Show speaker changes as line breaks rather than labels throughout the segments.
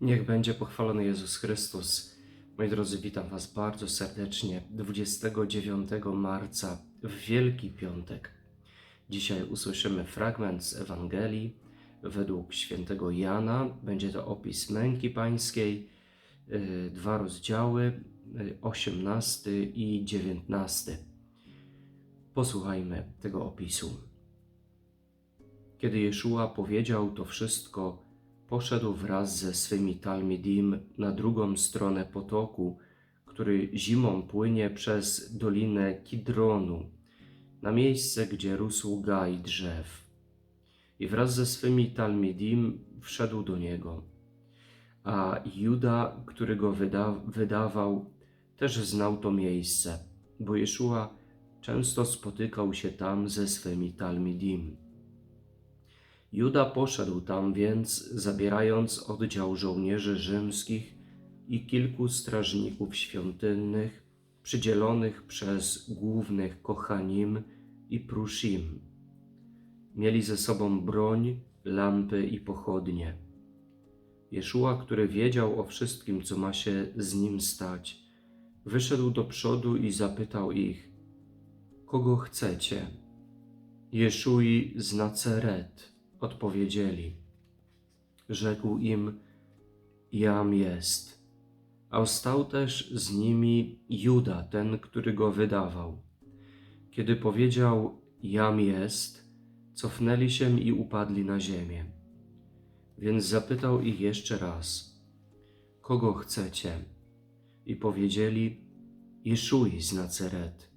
Niech będzie pochwalony Jezus Chrystus. Moi drodzy, witam Was bardzo serdecznie 29 marca w Wielki Piątek. Dzisiaj usłyszymy fragment z Ewangelii według świętego Jana. Będzie to opis męki pańskiej, yy, dwa rozdziały, yy, 18 i 19. Posłuchajmy tego opisu. Kiedy Jeszua powiedział to wszystko, poszedł wraz ze swymi talmidim na drugą stronę potoku, który zimą płynie przez dolinę Kidronu, na miejsce, gdzie rósł gaj drzew. I wraz ze swymi talmidim wszedł do niego. A Juda, który go wyda wydawał, też znał to miejsce, bo Jeszua często spotykał się tam ze swymi talmidim. Juda poszedł tam więc, zabierając oddział żołnierzy rzymskich i kilku strażników świątynnych, przydzielonych przez głównych Kochanim i Prushim. Mieli ze sobą broń, lampy i pochodnie. Jeszua, który wiedział o wszystkim, co ma się z nim stać, wyszedł do przodu i zapytał ich: Kogo chcecie? Jeszui z Naceret odpowiedzieli. Rzekł im: Jam jest. A stał też z nimi Juda, ten, który go wydawał. Kiedy powiedział: Jam jest, cofnęli się i upadli na ziemię. Więc zapytał ich jeszcze raz: Kogo chcecie? I powiedzieli: Jeszui z Naceret.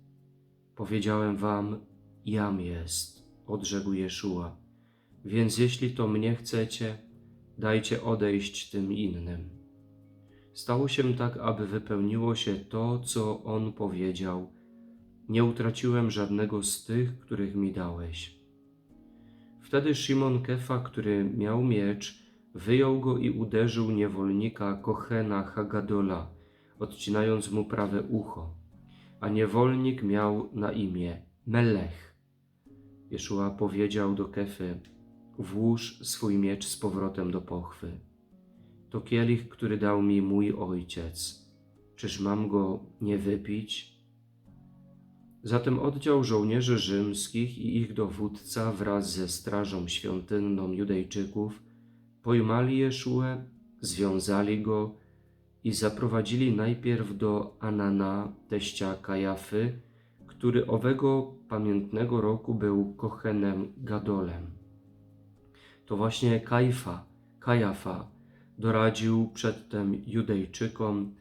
Powiedziałem wam: Jam jest, odrzekł Jeszua. Więc jeśli to mnie chcecie, dajcie odejść tym innym. Stało się tak, aby wypełniło się to, co on powiedział. Nie utraciłem żadnego z tych, których mi dałeś. Wtedy Szymon Kefa, który miał miecz, wyjął go i uderzył niewolnika Kochena Hagadola, odcinając mu prawe ucho, a niewolnik miał na imię Melech. Jeszua powiedział do Kefy, włóż swój miecz z powrotem do pochwy. To kielich, który dał mi mój ojciec. Czyż mam go nie wypić? Zatem oddział żołnierzy rzymskich i ich dowódca wraz ze strażą świątynną Judejczyków pojmali Jeszuę, związali go i zaprowadzili najpierw do Anana, teścia Kajafy, który owego pamiętnego roku był Kochenem Gadolem to właśnie Kajfa, Kajafa doradził przedtem Judejczykom,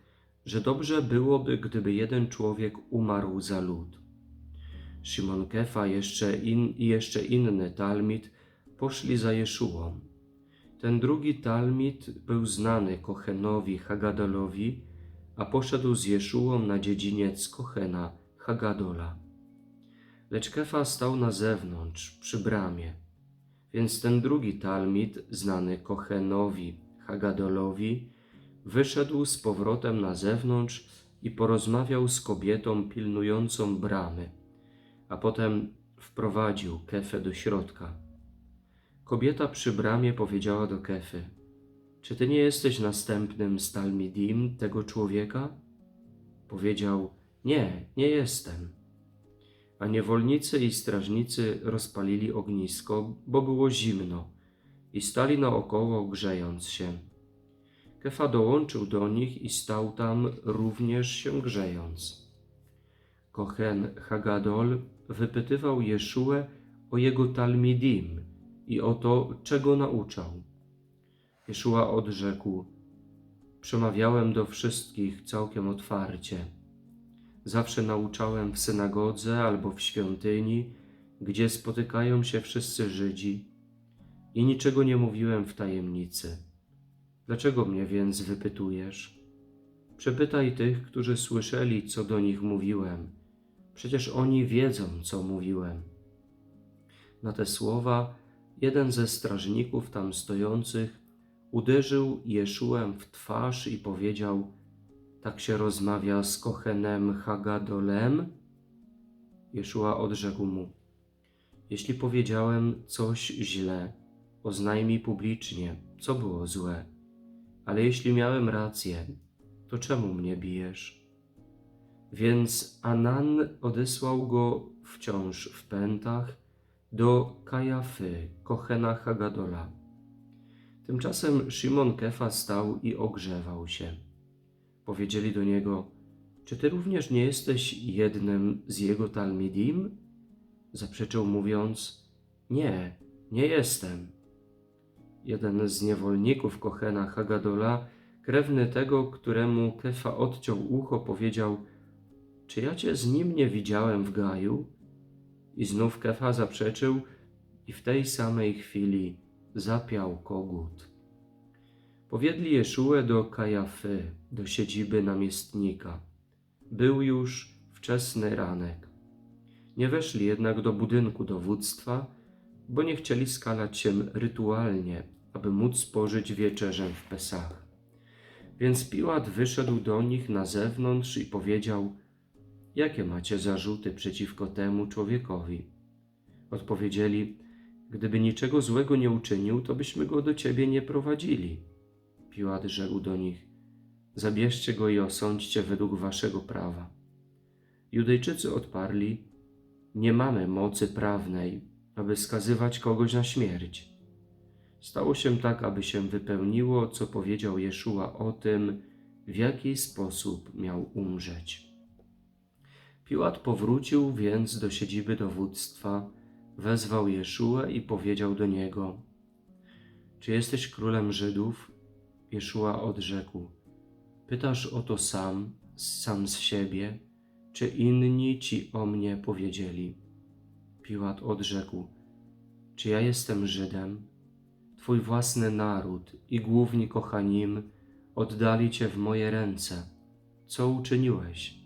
że dobrze byłoby, gdyby jeden człowiek umarł za lud. Szymon Kefa jeszcze in, i jeszcze inny talmid poszli za Jeszułą. Ten drugi talmid był znany Kochenowi Hagadolowi, a poszedł z Jeszułą na dziedziniec Kochena Hagadola. Lecz Kefa stał na zewnątrz, przy bramie. Więc ten drugi talmid, znany Kochenowi, Hagadolowi, wyszedł z powrotem na zewnątrz i porozmawiał z kobietą pilnującą bramy, a potem wprowadził Kefę do środka. Kobieta przy bramie powiedziała do Kefy: Czy ty nie jesteś następnym z Talmidim tego człowieka? Powiedział: Nie, nie jestem a niewolnicy i strażnicy rozpalili ognisko, bo było zimno i stali naokoło grzejąc się. Kefa dołączył do nich i stał tam również się grzejąc. Kochen Hagadol wypytywał Jeszuę o jego talmidim i o to, czego nauczał. Jeszua odrzekł, przemawiałem do wszystkich całkiem otwarcie Zawsze nauczałem w synagodze albo w świątyni, gdzie spotykają się wszyscy Żydzi, i niczego nie mówiłem w tajemnicy. Dlaczego mnie więc wypytujesz? Przepytaj tych, którzy słyszeli, co do nich mówiłem. Przecież oni wiedzą, co mówiłem. Na te słowa jeden ze strażników tam stojących uderzył Jeszułem w twarz i powiedział – tak się rozmawia z Kochenem Hagadolem? Jeszua odrzekł mu: Jeśli powiedziałem coś źle, oznajmij publicznie, co było złe, ale jeśli miałem rację, to czemu mnie bijesz? Więc Anan odesłał go wciąż w pętach do Kajafy, Kochena Hagadola. Tymczasem Szymon Kefa stał i ogrzewał się. Powiedzieli do niego, czy ty również nie jesteś jednym z jego talmidim? Zaprzeczył mówiąc, nie, nie jestem. Jeden z niewolników Kochena Hagadola, krewny tego, któremu Kefa odciął ucho, powiedział, czy ja cię z nim nie widziałem w gaju? I znów Kefa zaprzeczył i w tej samej chwili zapiał kogut. Powiedli Jeszułę do Kajafy, do siedziby namiestnika. Był już wczesny ranek. Nie weszli jednak do budynku dowództwa, bo nie chcieli skalać się rytualnie, aby móc spożyć wieczerzę w Pesach. Więc Piłat wyszedł do nich na zewnątrz i powiedział: Jakie macie zarzuty przeciwko temu człowiekowi? Odpowiedzieli: Gdyby niczego złego nie uczynił, to byśmy go do ciebie nie prowadzili. Piłat rzekł do nich: Zabierzcie go i osądźcie według waszego prawa. Judejczycy odparli: Nie mamy mocy prawnej, aby skazywać kogoś na śmierć. Stało się tak, aby się wypełniło, co powiedział Jeszua o tym, w jaki sposób miał umrzeć. Piłat powrócił więc do siedziby dowództwa, wezwał Jeszuę i powiedział do niego: Czy jesteś królem Żydów? Jeszua odrzekł: Pytasz o to sam, sam z siebie, czy inni ci o mnie powiedzieli? Piłat odrzekł: Czy ja jestem Żydem? Twój własny naród i główni kochanim oddali cię w moje ręce. Co uczyniłeś?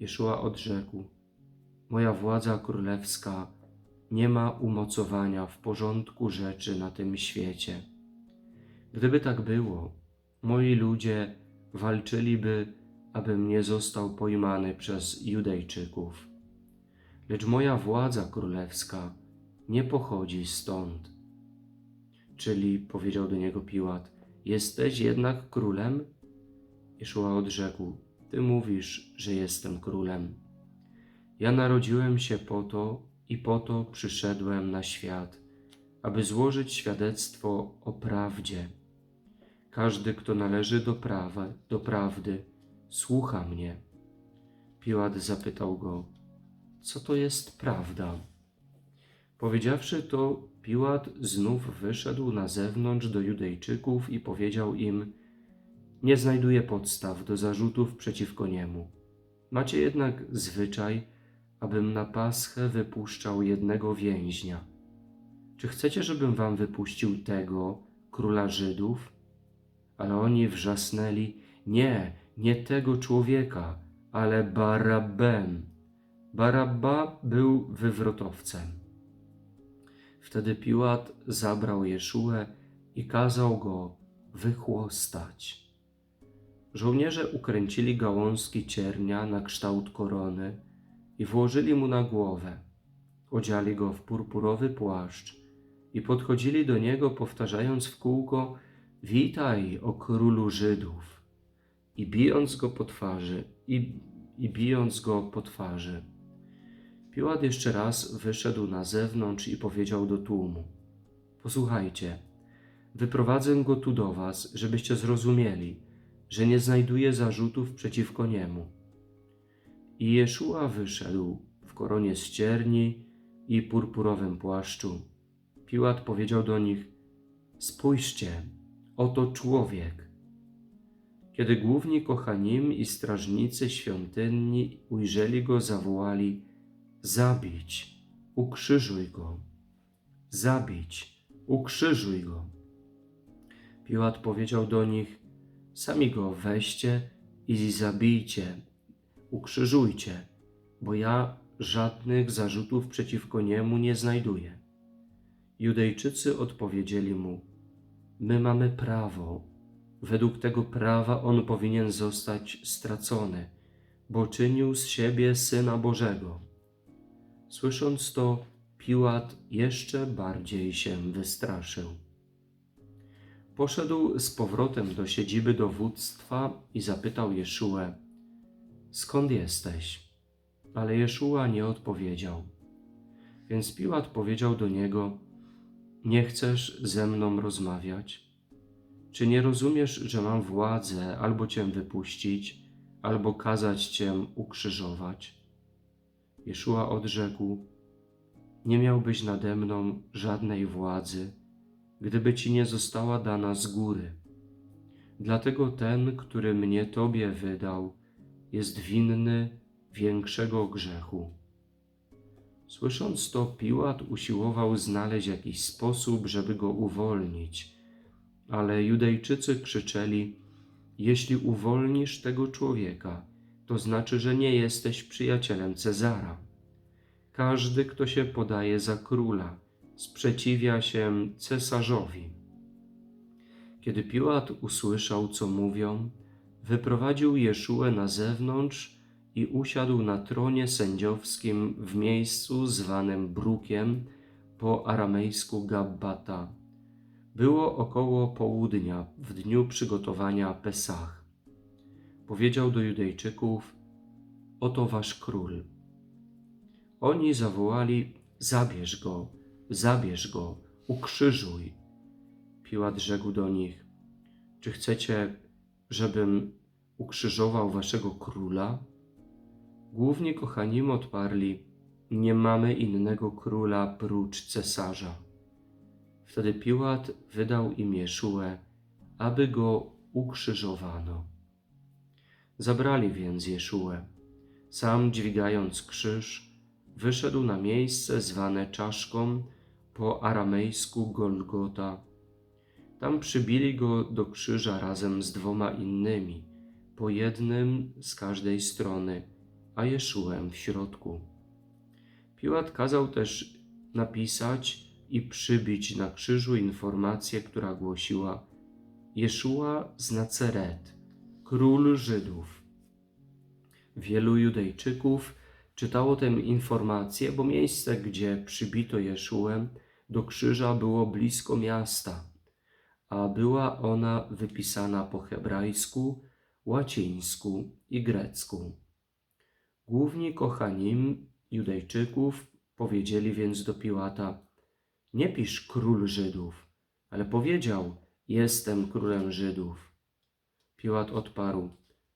Jeszua odrzekł: Moja władza królewska nie ma umocowania w porządku rzeczy na tym świecie. Gdyby tak było, moi ludzie walczyliby, abym nie został pojmany przez Judejczyków. Lecz moja władza królewska nie pochodzi stąd. Czyli powiedział do niego Piłat: Jesteś jednak królem? Jeszua odrzekł: Ty mówisz, że jestem królem. Ja narodziłem się po to i po to przyszedłem na świat, aby złożyć świadectwo o prawdzie. Każdy, kto należy do prawa, do prawdy, słucha mnie. Piłat zapytał go: Co to jest prawda? Powiedziawszy to, Piłat znów wyszedł na zewnątrz do Judejczyków i powiedział im: Nie znajduję podstaw do zarzutów przeciwko niemu. Macie jednak zwyczaj, abym na paschę wypuszczał jednego więźnia. Czy chcecie, żebym wam wypuścił tego, króla Żydów? Ale oni wrzasnęli: Nie, nie tego człowieka, ale Barabbem. Barabba był wywrotowcem. Wtedy Piłat zabrał Jeszuę i kazał go wychłostać. Żołnierze ukręcili gałązki ciernia na kształt korony i włożyli mu na głowę. Odziali go w purpurowy płaszcz i podchodzili do niego, powtarzając w kółko: Witaj, o królu Żydów! I bijąc go po twarzy, i, i bijąc go po twarzy. Piłat jeszcze raz wyszedł na zewnątrz i powiedział do tłumu: Posłuchajcie, wyprowadzę go tu do was, żebyście zrozumieli, że nie znajduję zarzutów przeciwko niemu. I Jeszua wyszedł w koronie z cierni i purpurowym płaszczu. Piłat powiedział do nich: Spójrzcie, oto człowiek. Kiedy główni kochanim i strażnicy świątyni ujrzeli go, zawołali: Zabić, ukrzyżuj go. Zabić, ukrzyżuj go. Piłat powiedział do nich: Sami go weźcie i zabijcie, ukrzyżujcie, bo ja żadnych zarzutów przeciwko niemu nie znajduję. Judejczycy odpowiedzieli mu: My mamy prawo. Według tego prawa on powinien zostać stracony, bo czynił z siebie syna Bożego. Słysząc to, Piłat jeszcze bardziej się wystraszył. Poszedł z powrotem do siedziby dowództwa i zapytał Jeszułę, skąd jesteś? Ale Jeszua nie odpowiedział. Więc Piłat powiedział do niego, nie chcesz ze mną rozmawiać? Czy nie rozumiesz, że mam władzę albo cię wypuścić, albo kazać cię ukrzyżować? Jeszua odrzekł, nie miałbyś nade mną żadnej władzy, gdyby ci nie została dana z góry. Dlatego ten, który mnie Tobie wydał, jest winny większego grzechu. Słysząc to, Piłat usiłował znaleźć jakiś sposób, żeby go uwolnić, ale Judejczycy krzyczeli: Jeśli uwolnisz tego człowieka, to znaczy, że nie jesteś przyjacielem Cezara. Każdy, kto się podaje za króla, sprzeciwia się cesarzowi. Kiedy Piłat usłyszał, co mówią, wyprowadził Jeszułę na zewnątrz i usiadł na tronie sędziowskim w miejscu zwanym Brukiem, po aramejsku Gabbata. Było około południa w dniu przygotowania Pesach. Powiedział do Judejczyków: Oto wasz król. Oni zawołali: Zabierz go, zabierz go, ukrzyżuj. Piłat rzekł do nich: Czy chcecie, żebym ukrzyżował waszego króla? Główni kochanim odparli: Nie mamy innego króla prócz cesarza. Wtedy Piłat wydał im Jeszułę, aby go ukrzyżowano. Zabrali więc Jeszułę. Sam dźwigając krzyż, wyszedł na miejsce zwane czaszką po aramejsku Golgota. Tam przybili go do krzyża razem z dwoma innymi, po jednym z każdej strony, a Jeszułem w środku. Piłat kazał też napisać i przybić na krzyżu informację, która głosiła Jeszua z Naceret, król Żydów. Wielu Judejczyków czytało tę informację, bo miejsce, gdzie przybito Jeszułem do krzyża było blisko miasta, a była ona wypisana po hebrajsku, łacińsku i grecku. Główni kochanim Judejczyków powiedzieli więc do Piłata: Nie pisz król Żydów, ale powiedział: Jestem królem Żydów. Piłat odparł: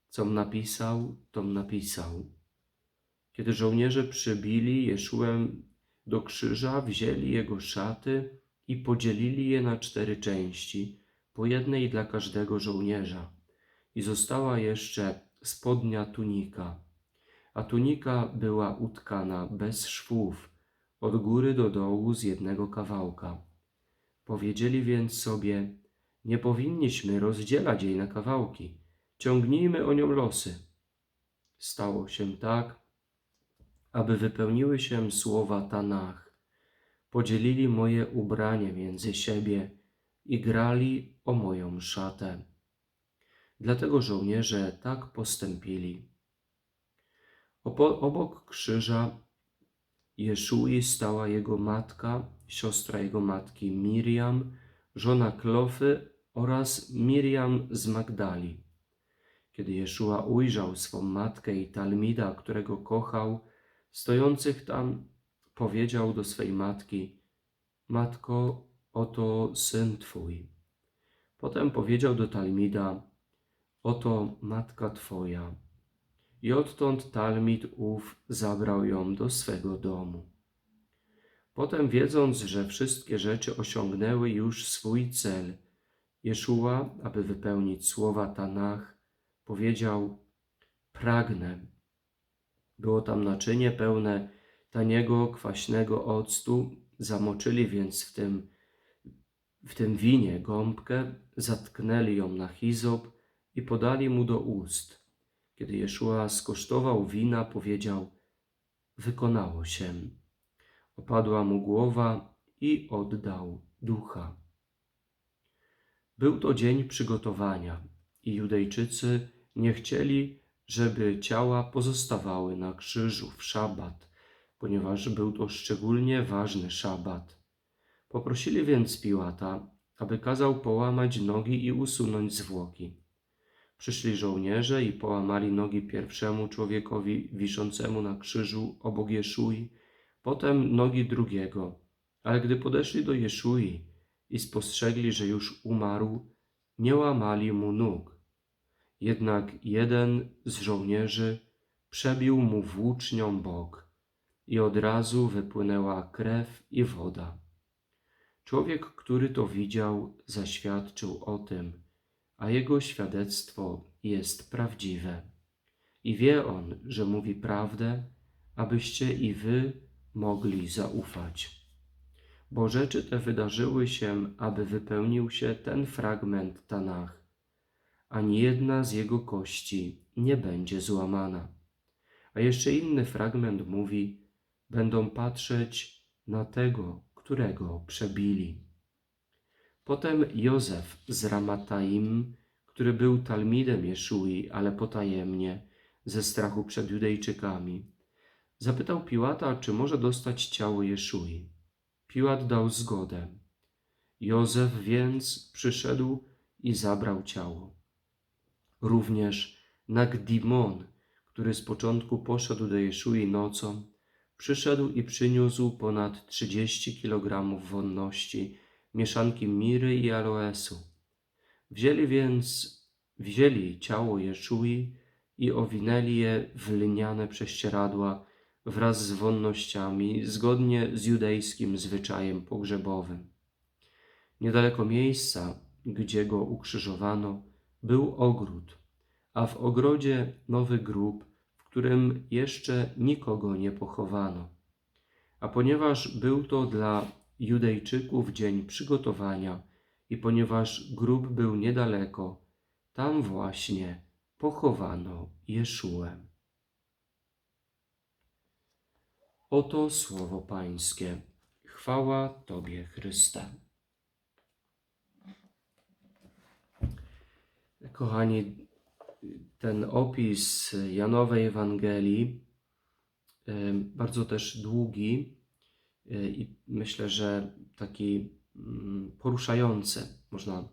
Com napisał, tom napisał. Kiedy żołnierze przybili Jeszułę do krzyża, wzięli jego szaty i podzielili je na cztery części, po jednej dla każdego żołnierza. I została jeszcze spodnia tunika a tunika była utkana bez szwów, od góry do dołu z jednego kawałka. Powiedzieli więc sobie, nie powinniśmy rozdzielać jej na kawałki, ciągnijmy o nią losy. Stało się tak, aby wypełniły się słowa Tanach. Podzielili moje ubranie między siebie i grali o moją szatę. Dlatego żołnierze tak postąpili. Obok krzyża Jeszui stała jego matka, siostra jego matki Miriam, żona Klofy oraz Miriam z Magdali. Kiedy Jeszua ujrzał swą matkę i Talmida, którego kochał, stojących tam, powiedział do swej matki: Matko, oto syn twój. Potem powiedział do Talmida: Oto matka twoja i odtąd Talmid ów zabrał ją do swego domu. Potem, wiedząc, że wszystkie rzeczy osiągnęły już swój cel, Jeszua, aby wypełnić słowa Tanach, powiedział: Pragnę. Było tam naczynie pełne taniego, kwaśnego octu, zamoczyli więc w tym, w tym winie gąbkę, zatknęli ją na hizop i podali mu do ust. Kiedy Jeszua skosztował wina, powiedział: Wykonało się. Opadła mu głowa i oddał ducha. Był to dzień przygotowania i Judejczycy nie chcieli, żeby ciała pozostawały na krzyżu w szabat, ponieważ był to szczególnie ważny szabat. Poprosili więc Piłata, aby kazał połamać nogi i usunąć zwłoki. Przyszli żołnierze i połamali nogi pierwszemu człowiekowi wiszącemu na krzyżu obok Jeszui, potem nogi drugiego. Ale gdy podeszli do Jeszui i spostrzegli, że już umarł, nie łamali mu nóg. Jednak jeden z żołnierzy przebił mu włócznią bok i od razu wypłynęła krew i woda. Człowiek, który to widział, zaświadczył o tym, a jego świadectwo jest prawdziwe. I wie on, że mówi prawdę, abyście i wy mogli zaufać. Bo rzeczy te wydarzyły się, aby wypełnił się ten fragment Tanach. Ani jedna z jego kości nie będzie złamana. A jeszcze inny fragment mówi: Będą patrzeć na tego, którego przebili. Potem Józef z Ramataim, który był talmidem Jeszui, ale potajemnie, ze strachu przed Judejczykami, zapytał Piłata, czy może dostać ciało Jeszui. Piłat dał zgodę. Józef więc przyszedł i zabrał ciało. Również Nagdimon, który z początku poszedł do Jeszui nocą, przyszedł i przyniósł ponad 30 kg wonności, mieszanki miry i aloesu. Wzięli więc, wzięli ciało Jeszui i owinęli je w lniane prześcieradła wraz z wonnościami, zgodnie z judejskim zwyczajem pogrzebowym. Niedaleko miejsca, gdzie go ukrzyżowano, był ogród, a w ogrodzie nowy grób, w którym jeszcze nikogo nie pochowano. A ponieważ był to dla Judejczyków dzień przygotowania i ponieważ grób był niedaleko, tam właśnie pochowano Jeszułę. Oto słowo Pańskie. Chwała Tobie, Chryste. Kochani, ten opis Janowej Ewangelii, bardzo też długi i myślę, że taki mm, poruszający. Można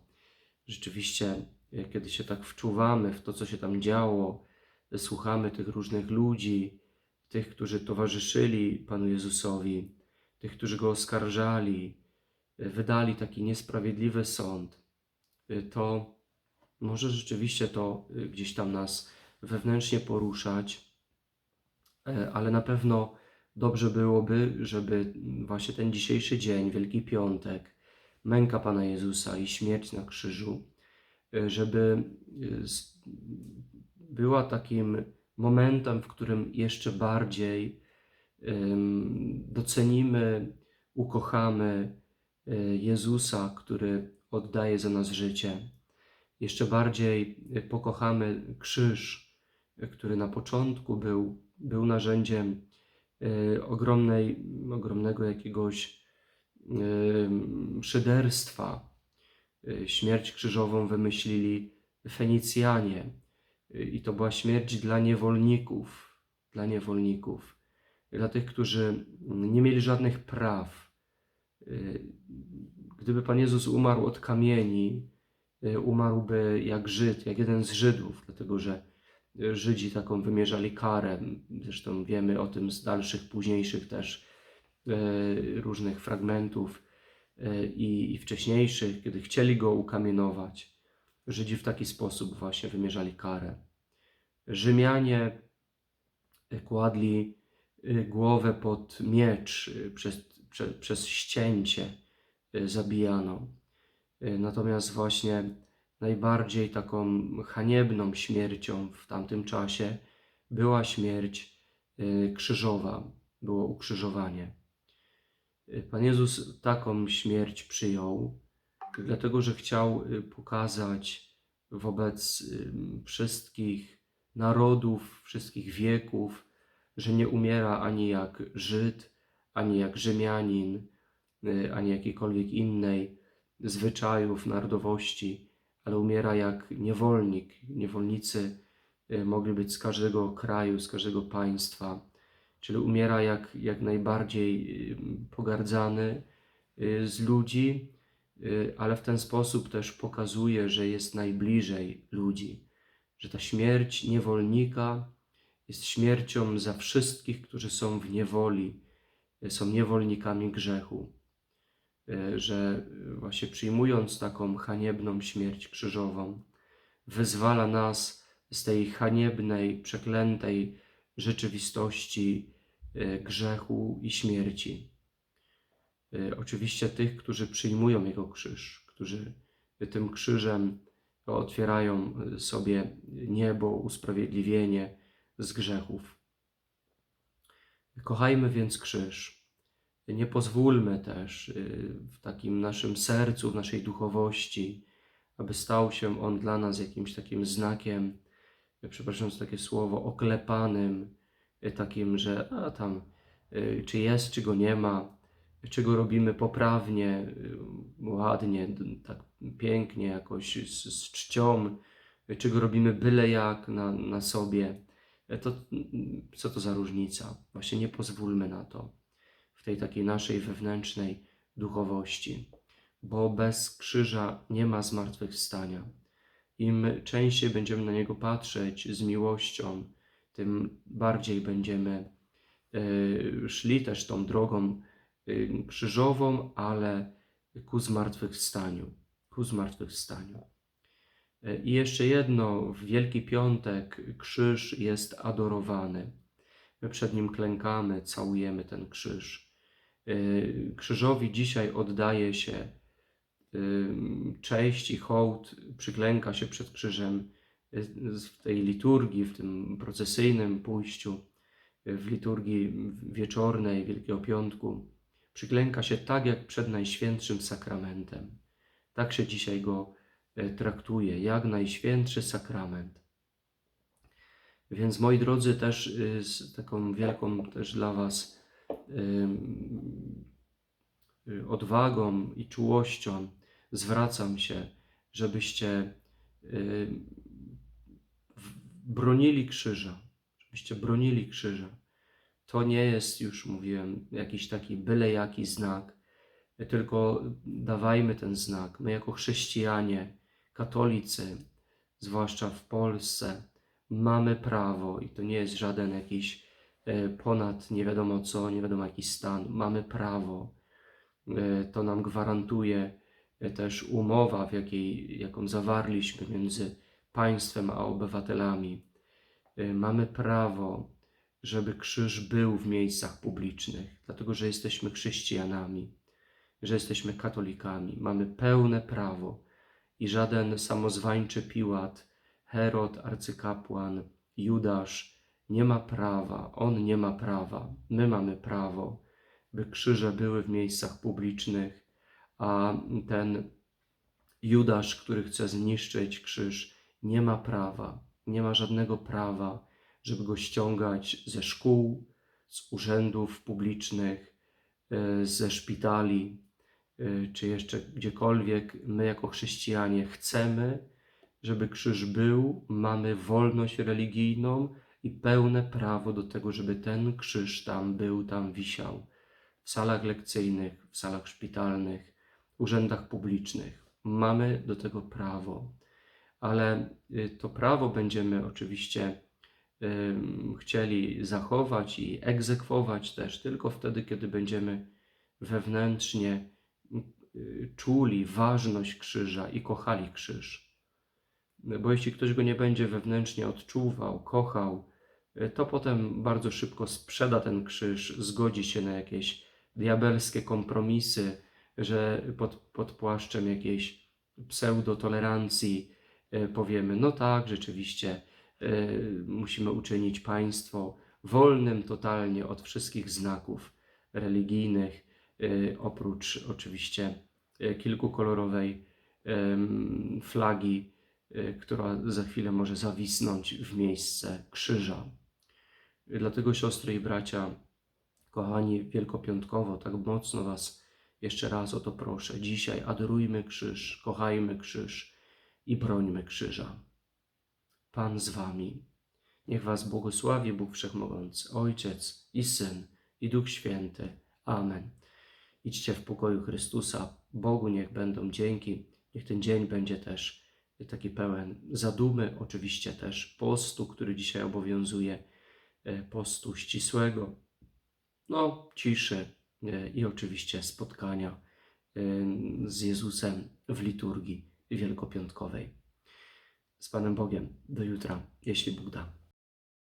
rzeczywiście, kiedy się tak wczuwamy w to, co się tam działo, słuchamy tych różnych ludzi, tych, którzy towarzyszyli Panu Jezusowi, tych, którzy Go oskarżali, wydali taki niesprawiedliwy sąd, to może rzeczywiście to gdzieś tam nas wewnętrznie poruszać, ale na pewno dobrze byłoby, żeby właśnie ten dzisiejszy dzień, Wielki Piątek, męka Pana Jezusa i śmierć na krzyżu, żeby była takim momentem, w którym jeszcze bardziej docenimy, ukochamy e, Jezusa, który oddaje za nas życie. Jeszcze bardziej e, pokochamy krzyż, e, który na początku był, był narzędziem ogromnej, ogromnego jakiegoś szyderstwa. Śmierć krzyżową wymyślili Fenicjanie, i to była śmierć dla niewolników, dla niewolników, dla tych, którzy nie mieli żadnych praw. Gdyby Pan Jezus umarł od kamieni, umarłby jak Żyd, jak jeden z Żydów, dlatego że Żydzi taką wymierzali karę. Zresztą wiemy o tym z dalszych, późniejszych też e, różnych fragmentów e, i, i wcześniejszych, kiedy chcieli go ukamienować. Żydzi w taki sposób właśnie wymierzali karę. Rzymianie kładli y, głowę pod miecz, przez, przez, przez ścięcie zabijano. Natomiast właśnie najbardziej taką haniebną śmiercią w tamtym czasie była śmierć krzyżowa, było ukrzyżowanie. Pan Jezus taką śmierć przyjął, dlatego że chciał y, pokazać wobec y, wszystkich narodów, wszystkich wieków, że nie umiera ani jak Żyd, ani jak Rzymianin, y, ani jakiejkolwiek innej zwyczajów, narodowości, ale umiera jak niewolnik. Niewolnicy mogli być z każdego kraju, z każdego państwa, czyli umiera jak, jak najbardziej pogardzany z ludzi, y, ale w ten sposób też pokazuje, że jest najbliżej ludzi, że ta śmierć niewolnika jest śmiercią za wszystkich, którzy są w niewoli, y, są niewolnikami grzechu, y, że właśnie przyjmując taką haniebną śmierć krzyżową, wyzwala nas z tej haniebnej, przeklętej rzeczywistości y, grzechu i śmierci. Oczywiście tych, którzy przyjmują Jego krzyż, którzy tym krzyżem otwierają sobie niebo, usprawiedliwienie z grzechów. Kochajmy więc krzyż. Nie pozwólmy też y, w takim naszym sercu, w naszej duchowości, aby stał się on dla nas jakimś takim znakiem, y, przepraszam za takie słowo, oklepanym, y, takim, że a tam, czy jest, czy go nie ma, czy go robimy poprawnie, ładnie, tak pięknie, jakoś z, z czcią, czy go robimy byle jak na, na sobie. To co to za różnica? Właśnie nie pozwólmy na to w tej takiej naszej wewnętrznej duchowości, bo bez krzyża nie ma zmartwychwstania. Im częściej będziemy na niego patrzeć z miłością, tym bardziej będziemy e, szli też tą drogą e, krzyżową, ale ku zmartwychwstaniu, ku zmartwychwstaniu. E, I jeszcze jedno, w Wielki Piątek krzyż jest adorowany. My przed nim klękamy, całujemy ten krzyż. Y, Krzyżowi dzisiaj oddaje się y, cześć i hołd, przyklęka się przed krzyżem y, w tej liturgii, w tym procesyjnym pójściu, w liturgii wieczornej Wielkiego Piątku. Przyklęka się tak jak przed Najświętszym Sakramentem. Tak się dzisiaj go traktuje, jak Najświętszy Sakrament. Więc moi drodzy, też z taką wielką też dla Was odwagą i czułością zwracam się, żebyście bronili krzyża, żebyście bronili krzyża. To nie jest, już mówiłem, jakiś taki byle jaki znak, tylko dawajmy ten znak. My jako chrześcijanie, katolicy, zwłaszcza w Polsce, mamy prawo i to nie jest żaden jakiś ponad nie wiadomo co, nie wiadomo jaki stan. Mamy prawo. E, To nam gwarantuje e, też umowa, w jakiej, jaką zawarliśmy między państwem a obywatelami. E, Mamy prawo, żeby krzyż był w miejscach publicznych, dlatego że jesteśmy chrześcijanami, że jesteśmy katolikami. Mamy pełne prawo i żaden samozwańczy Piłat, Herod, arcykapłan, Judasz nie ma prawa, on nie ma prawa, my mamy prawo, by krzyże były w miejscach publicznych, a ten Judasz, który chce zniszczyć krzyż, nie ma prawa, nie ma żadnego prawa, żeby go ściągać ze szkół, z urzędów publicznych, e, ze szpitali, e, czy jeszcze gdziekolwiek. My, jako chrześcijanie, chcemy, żeby krzyż był, mamy wolność religijną i pełne prawo do tego, żeby ten krzyż tam był, tam wisiał. W salach lekcyjnych, w salach szpitalnych, urzędach publicznych. Mamy do tego prawo, ale y, to prawo będziemy oczywiście chcieli zachować i egzekwować też tylko wtedy, kiedy będziemy wewnętrznie y, czuli ważność krzyża i kochali krzyż. Bo jeśli ktoś go nie będzie wewnętrznie odczuwał, kochał, to potem bardzo szybko sprzeda ten krzyż, zgodzi się na jakieś diabelskie kompromisy, że pod, pod płaszczem jakiejś pseudotolerancji y, powiemy: No tak, rzeczywiście, y, musimy uczynić państwo wolnym totalnie od wszystkich znaków religijnych, oprócz oczywiście kilkukolorowej flagi, która za chwilę może zawisnąć w miejsce krzyża. Dlatego, siostry i bracia, kochani, wielkopiątkowo, tak mocno Was jeszcze raz o to proszę. Dzisiaj adorujmy krzyż, kochajmy krzyż i brońmy krzyża. Pan z Wami. Niech Was błogosławi Bóg Wszechmogący, Ojciec i Syn i Duch Święty. Amen. Idźcie w pokoju Chrystusa. Bogu niech będą dzięki. Niech ten dzień będzie też taki pełen zadumy, oczywiście też postu, który dzisiaj obowiązuje, postu ścisłego, no, ciszy e, i oczywiście spotkania e, z Jezusem w liturgii wielkopiątkowej. Z Panem Bogiem do jutra, jeśli Bóg da.